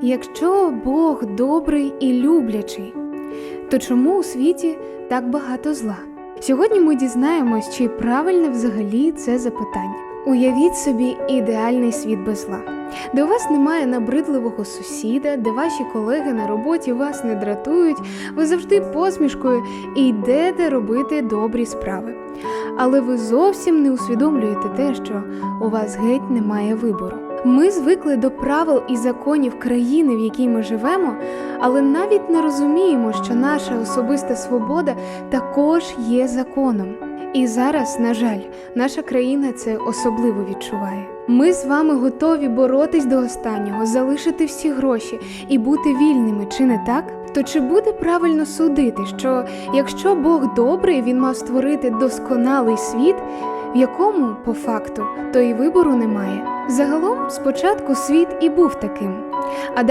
Якщо Бог добрий і люблячий, то чому у світі так багато зла? Сьогодні ми дізнаємось, чи правильне взагалі це запитання. Уявіть собі ідеальний світ без зла, де у вас немає набридливого сусіда, де ваші колеги на роботі вас не дратують, ви завжди посмішкою і йдете робити добрі справи. Але ви зовсім не усвідомлюєте те, що у вас геть немає вибору. Ми звикли до правил і законів країни, в якій ми живемо, але навіть не розуміємо, що наша особиста свобода також є законом. І зараз, на жаль, наша країна це особливо відчуває. Ми з вами готові боротись до останнього, залишити всі гроші і бути вільними, чи не так? То чи буде правильно судити, що якщо Бог добрий, він мав створити досконалий світ, в якому, по факту, то і вибору немає. Загалом, спочатку світ і був таким,